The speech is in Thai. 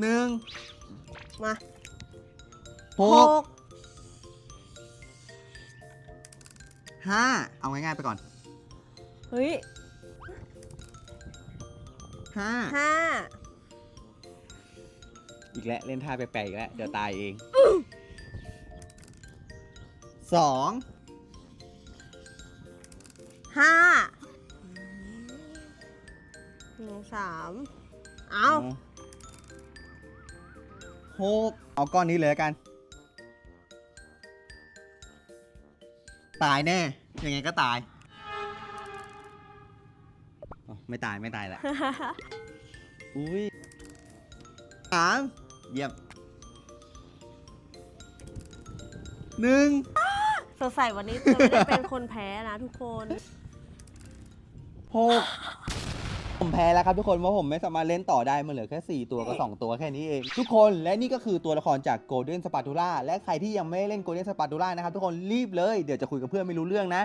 หนึ่งมาหหกกห้าเอาง่ายๆไปก่อนเฮ้ยห้าห้าอีกแล้วเล่นท่าแปลกๆอีกแล้วเดี๋ยวตายเองสองห้าหนึ่งสามเอา หกเอาก้อนนี้เลยแล้วกัน ตายแน่ ยังไงก็ตายอ๋อไม่ตายไม่ตายแหละ อุ้ยสามเยี่ยมหนึ่งสงสัยวันนี้จะไม่ได้เป็นคนแพ้นะทุกคน หก ผมแพ้แล้วครับทุกคนเพราะผมไม่สามารถเล่นต่อได้มันเหลือแค่ 4 ตัวกับ2ตัวแค่นี้เองทุกคนและนี่ก็คือตัวละครจากโกลเด้นสปาตูล่าและใครที่ยังไม่ได้เล่นโกลเด้นสปาตูล่านะครับทุกคนรีบเลยเดี๋ยวจะคุยกับเพื่อนไม่รู้เรื่องนะ